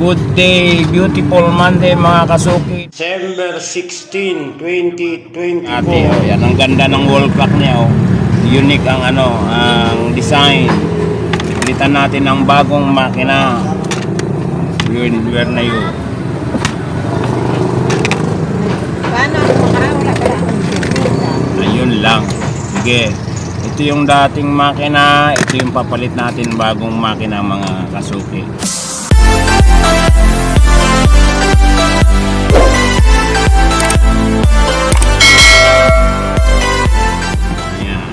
Good day, beautiful Monday mga kasuki. December 16, 2024. Ate, oh, yan ang ganda ng wall clock niya. Oh. Unique ang ano, ang design. Pilitan natin ng bagong makina. Yun, where na yun. Paano? Ayun lang. Sige. Ito yung dating makina. Ito yung papalit natin bagong makina mga kasuki. Ayan.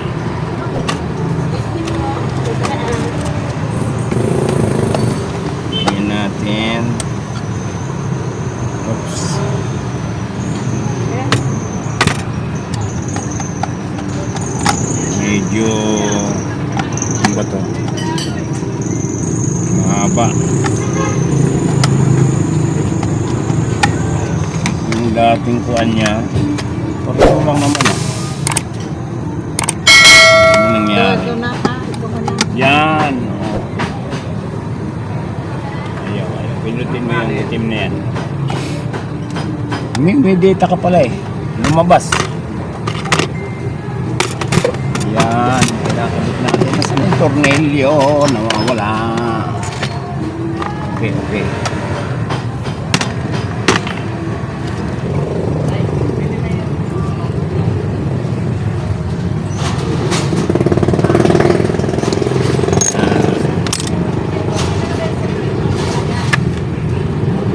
Lagyan natin. Oops. Medyo ano ba to? Mahaba. Yung dating kuan niya, pareho lang naman ah. Ano nangyari? Yan. Oh. Ayaw, ayaw. Pinutin mo yung itim na yan. May, may data ka pala eh. Lumabas. Yan. Kinakabit natin. Nasaan yung tornilyo? Nawawala. Okay, okay.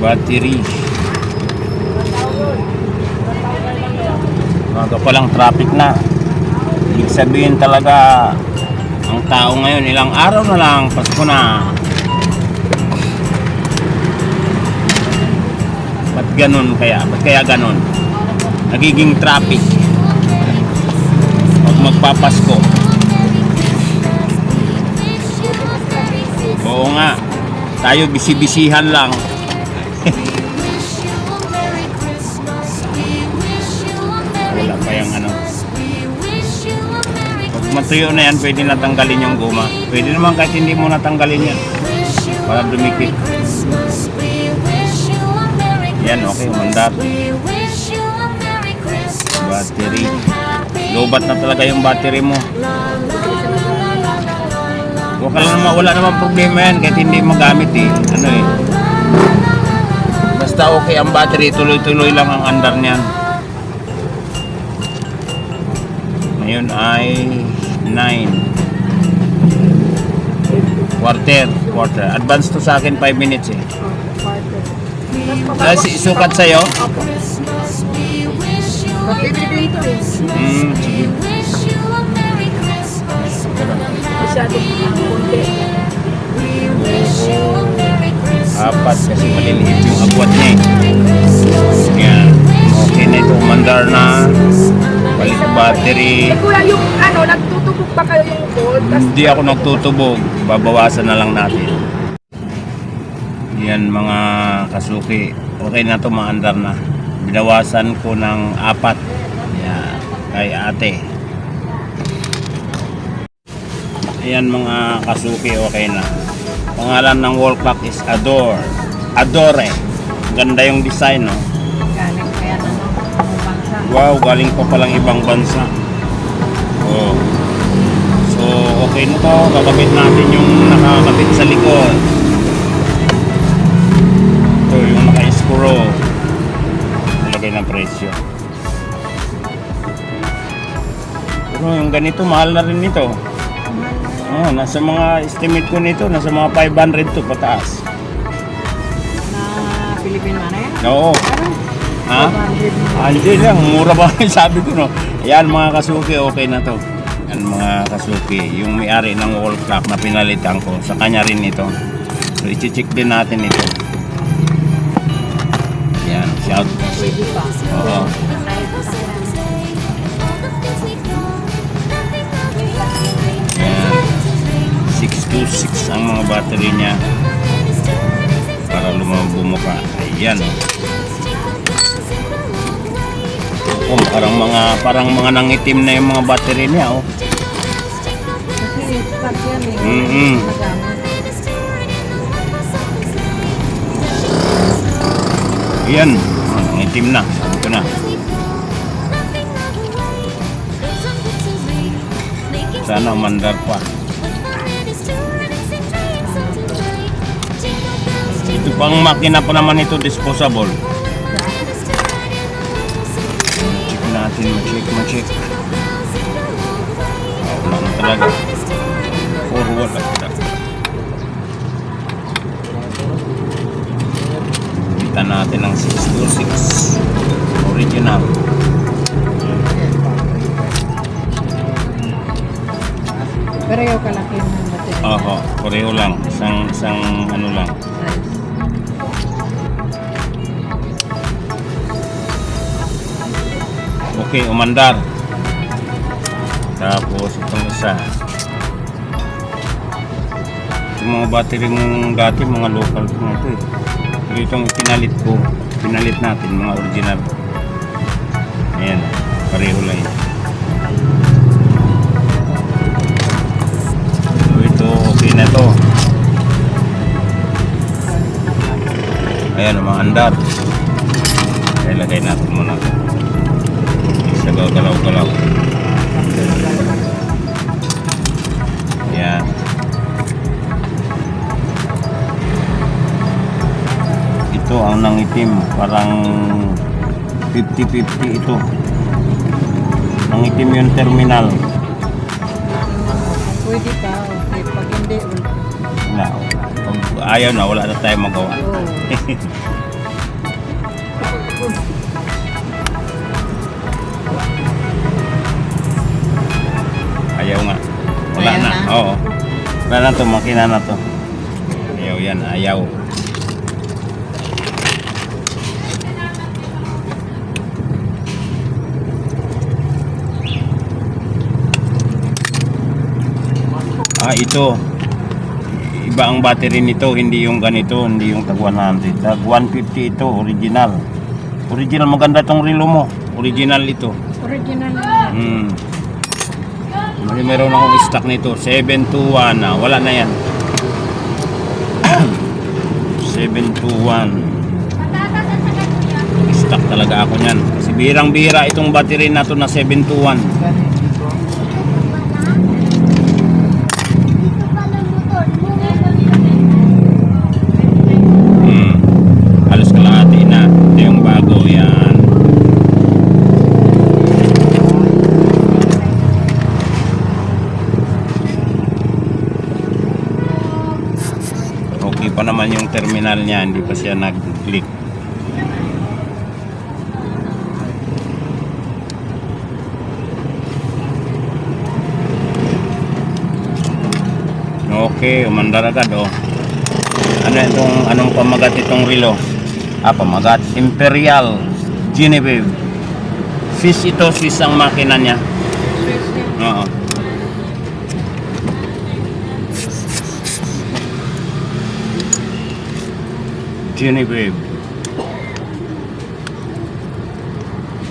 Battery. Bago pa lang traffic na. Ibig sabihin talaga ang tao ngayon ilang araw na lang Pasko na. Ba't ganun kaya? Ba't kaya ganun? Nagiging traffic. Pag magpapasko. Oo nga. Tayo bisibisihan lang. Wala pa yung ano. Pag matuyo na yan, pwede natanggalin yung guma. Pwede naman kahit hindi mo natanggalin yan. Para dumikit. Yan, okay, mandar. Battery. Lobat na talaga yung battery mo. Wala naman, wala naman problema yan kahit hindi magamit eh. Ano eh. Basta okay ang battery, tuloy-tuloy lang ang andar niyan. Ngayon ay 9. Quarter, quarter. Advance to sa akin 5 minutes eh. Tapos isukat sa'yo? Eh. Hmm, sige. Masyadong Apat kasi maliliit yung agwat niya eh. Yan. Okay na ito, mandar na. Palit battery. Eh kuya, yung ano, nagtutubog pa kayo yung gold? Hindi ako nagtutubog. Babawasan na lang natin. Yan mga kasuki. Okay na to maandar na. Binawasan ko ng apat. Yan. Kay ate. Ayan mga kasuki. Okay na. Pangalan ng wall clock is Adore. Adore. Ganda yung design, no? Galing kaya ng bansa. Wow, galing pa palang ibang bansa. Oh. So, okay na to. Kakabit natin yung nakakabit sa likod. Ito, yung naka-screw. Ilagay ng presyo. Pero yung ganito, mahal na rin nito. Oh, nasa mga estimate ko nito, nasa mga 500 to pataas. Na Pilipino ano yan? Oo. Ha? Ah, hindi lang, mura ba yung sabi ko no. Yan mga kasuki, okay na to. Yan mga kasuki, yung may-ari ng wall clock na pinalitan ko, sa kanya rin ito. So i-check din natin ito. Yan, shout. Oo. 626 ang mga battery niya para lumabumuka. Ayan. Oh, parang mga parang mga nangitim na yung mga battery niya oh. Mm-mm. Nagamit. Ayan. Ang itim na. Sabi na. Sana umandar pa. Ito pang makina pa naman ito disposable. Check natin, ma-check, ma-check. Oh, wala na talaga. Forward lang kita. Kita natin ang 626 original. Pero yung kalaki ng battery. Oho, pareho lang. Isang, isang ano lang. Okay, umandar. Tapos itong isa. Yung mga battery ng dati, mga local ko ito eh. Pero itong pinalit ko, pinalit natin, mga original. Ayan, pareho lang yun. So ito, okay na to. Ayan, mga andar. Ilagay natin muna ito. Galaw-galaw. Yan. Ito ang nangitim. Parang 50-50 ito. Nangitim yung terminal. Pwede ka, okay. Pag hindi, wala. Na, ayaw na, wala na tayo magawa. Oo. Wala na to, makina na to. Ayaw yan, ayaw. Ah, ito. Iba ang battery nito, hindi yung ganito, hindi yung tag 100. Tag 150 ito, original. Original, maganda tong relo mo. Original ito. Original na. Hmm. May meron akong stock nito. 721 na. Wala na yan. 721. Stock talaga ako niyan. Kasi birang-bira itong battery na to na 721. Hmm. Halos kalahati na. Ito yung bago yan. Okay pa naman yung terminal niya, hindi pa siya nag-click. Okay, umandar agad oh. Ano itong anong pamagat itong relo? Ah, pamagat Imperial Genevieve. Fish ito, Swiss ang makina niya. Swiss niya. Oo. Genevieve.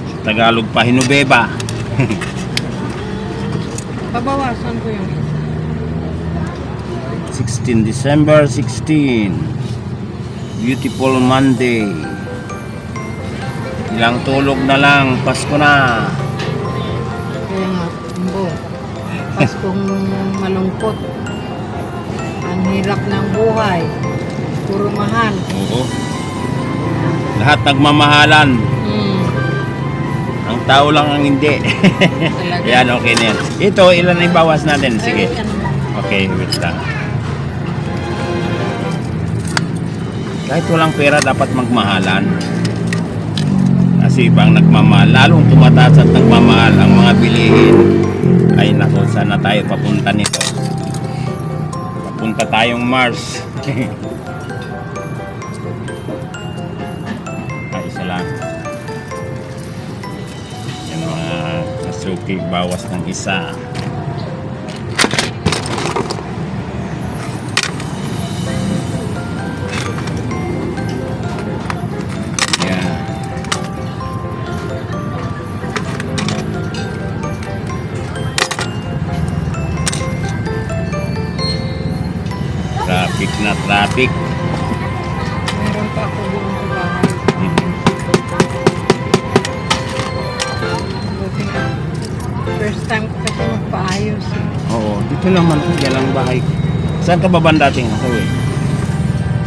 Sa Tagalog pa, Hinubeba. Pabawasan ko yung isa. 16 December 16. Beautiful Monday. Ilang tulog na lang, Pasko na. Kaya nga, umbo. Paskong malungkot. Ang hirap ng buhay. Puro mahal. Oo. Lahat nagmamahalan. Hmm. Ang tao lang ang hindi. Yan, okay na yan. Ito, ilan na ibawas natin? Sige. Okay, wait lang. Kahit walang pera, dapat magmahalan. Kasi ibang nagmamahal, lalong tumataas at nagmamahal ang mga bilihin. Ay nako, sana tayo papunta nito. Papunta tayong Mars. Suki bawas ng isa. traffic na traffic. Meron pa ako buong kulahan. Mm -hmm first time ko kasi magpaayos eh. Oo, dito lang man ako. Yan bahay. Saan ka ba ba dating ako eh?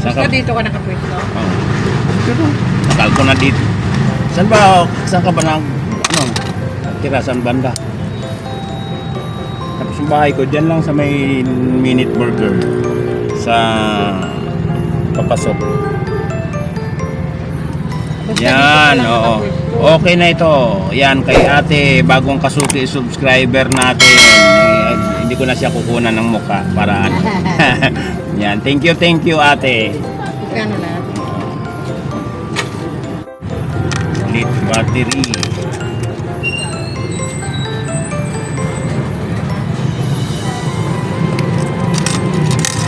Saan ka? Dito ka nakapwesto. Oo. Dito. Tagal ko na dito. Saan ba, saan ka ba nag, ano, tira saan banda? Tapos yung bahay ko, dyan lang sa may minute burger. Sa papasok. Basta Yan, dito ka lang oo. nakapwesto. Okay na ito. Yan, kay ate, bagong kasuki subscriber natin. Eh, hindi ko na siya kukunan ng muka para ano. Yan, thank you, thank you ate. Kano lahat? Lit battery.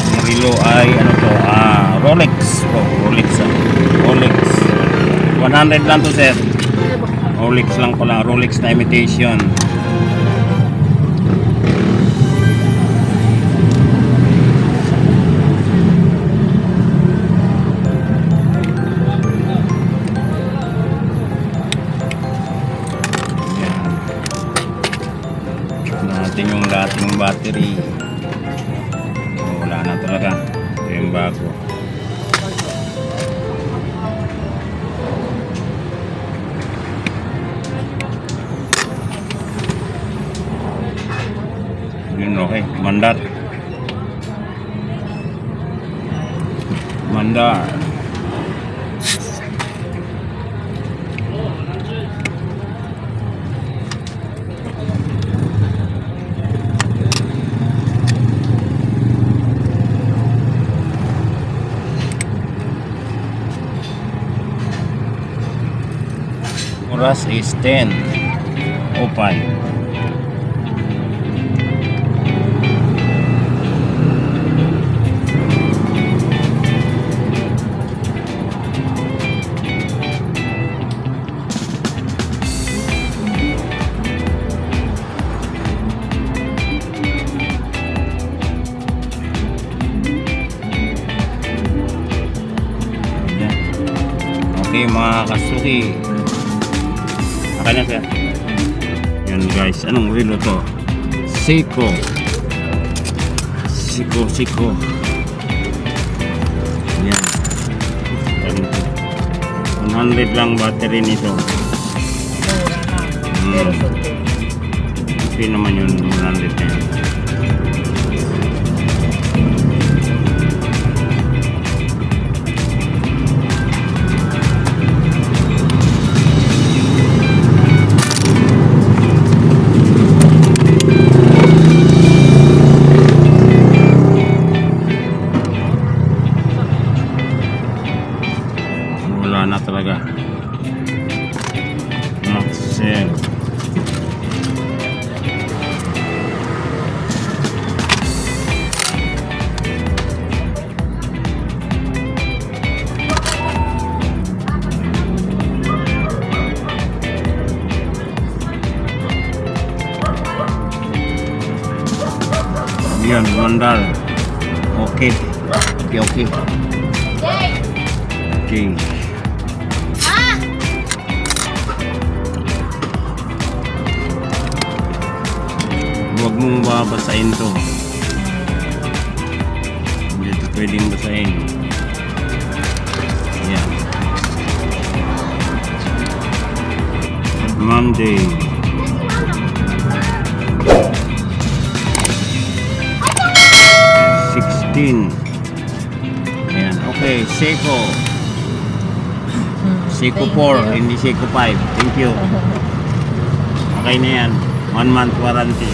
Ang relo ay ano to, ah, Rolex. Oh, Rolex ah. Rolex. 100 lang to sir. Rolex lang pala, Rolex na imitation. Natin yung lahat ng battery. Wala na talaga. Ito yung bago. Yun okay. Mandar. Mandar. Oras is 10. O 5. Mga kasuki. Okay na. Yan guys, anong relo to? Seiko. Seiko, Seiko. Yan. Ganito. 100 lang battery nito. Hmm. Okay naman yun, 100 na yun. Yan, mandal. Okay. Okay, okay. Okay. Huwag mong babasahin to. Hindi ito pwedeng basahin. Yan. Monday. Sixteen. Ayan. Okay, Seiko. Seiko 4, hindi Seiko 5. Thank you. Okay na yan. One month warranty.